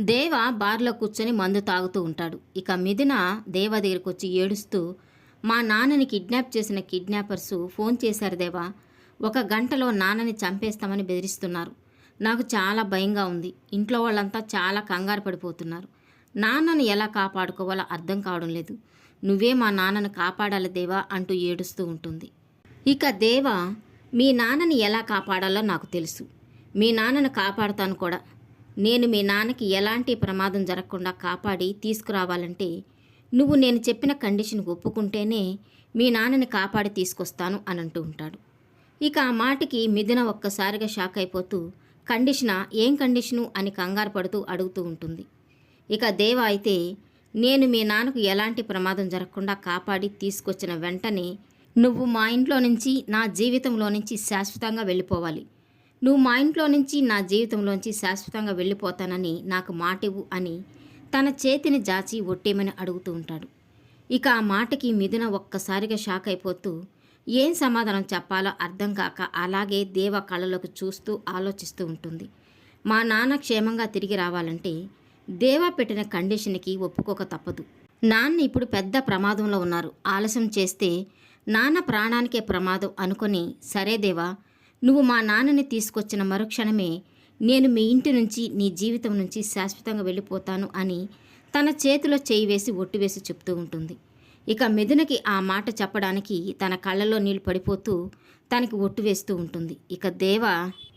దేవ బార్లో కూర్చొని మందు తాగుతూ ఉంటాడు. ఇక మిథున దేవ దగ్గరికి వచ్చి ఏడుస్తూ మా నాన్నని కిడ్నాప్ చేసిన కిడ్నాపర్స్ ఫోన్ చేశారు దేవా. ఒక గంటలో నాన్నని చంపేస్తామని బెదిరిస్తున్నారు. నాకు చాలా భయంగా ఉంది. ఇంట్లో వాళ్ళంతా చాలా కంగారు పడిపోతున్నారు. నాన్నను ఎలా కాపాడుకోవాలో అర్థం కావడం లేదు. నువ్వే మా నాన్నను కాపాడాలి దేవా అంటూ ఏడుస్తూ ఉంటుంది. ఇక దేవ మీ నాన్నని ఎలా కాపాడాలో నాకు తెలుసు. మీ నాన్నను కాపాడుతాను కూడా. నేను మీ నాన్నకి ఎలాంటి ప్రమాదం జరగకుండా కాపాడి తీసుకురావాలంటే నువ్వు నేను చెప్పిన కండిషన్ ఒప్పుకుంటేనే మీ నాన్నని కాపాడి తీసుకొస్తాను అని అంటూ ఉంటాడు. ఇక ఆ మాటకి మిథున ఒక్కసారిగా షాక్ అయిపోతూ కండిషనా? ఏం కండిషను? అని కంగారు పడుతూ అడుగుతూ ఉంటుంది. ఇక దేవ అయితే నేను మీ నాన్నకు ఎలాంటి ప్రమాదం జరగకుండా కాపాడి తీసుకొచ్చిన వెంటనే నువ్వు మా ఇంట్లో నుంచి నా జీవితంలో నుంచి శాశ్వతంగా వెళ్ళిపోవాలి. నువ్వు మా ఇంట్లో నుంచి నా జీవితంలోంచి శాశ్వతంగా వెళ్ళిపోతానని నాకు మాటివు అని తన చేతిని జాచి ఒట్టేమని అడుగుతూ ఉంటాడు. ఇక ఆ మాటకి మిథున ఒక్కసారిగా షాక్ అయిపోతూ ఏం సమాధానం చెప్పాలో అర్థం కాక అలాగే దేవ కళ్ళలోకి చూస్తూ ఆలోచిస్తూ ఉంటుంది. మా నాన్న క్షేమంగా తిరిగి రావాలంటే దేవ పెట్టిన కండిషన్కి ఒప్పుకోక తప్పదు. నాన్న ఇప్పుడు పెద్ద ప్రమాదంలో ఉన్నారు. ఆలస్యం చేస్తే నాన్న ప్రాణానికే ప్రమాదం అనుకొని సరే దేవా నువ్వు మా నాన్నని తీసుకొచ్చిన మరుక్షణమే నేను మీ ఇంటి నుంచి నీ జీవితం నుంచి శాశ్వతంగా వెళ్ళిపోతాను అని తన చేతిలో చేయి వేసి ఒట్టు వేసి చెప్తూ ఉంటుంది. ఇక మిథునకి ఆ మాట చెప్పడానికి తన కళ్ళలో నీళ్ళు పడిపోతూ తనకి ఒట్టు వేస్తూ ఉంటుంది. ఇక దేవ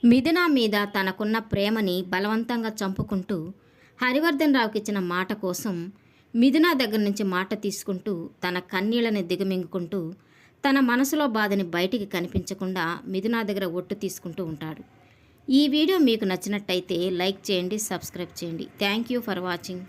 మిథున మీద తనకున్న ప్రేమని బలవంతంగా చంపుకుంటూ హరివర్ధన్ రావుకి ఇచ్చిన మాట కోసం మిథున దగ్గర నుంచి మాట తీసుకుంటూ తన కన్నీళ్ళని దిగమింగుకుంటూ తన మనసులో బాధని బయటికి కనిపించకుండా మిథునా దగ్గర ఒట్టు తీసుకుంటూ ఉంటాడు. ఈ వీడియో మీకు నచ్చినట్టయితే లైక్ చేయండి సబ్స్క్రైబ్ చేయండి. Thank you for watching.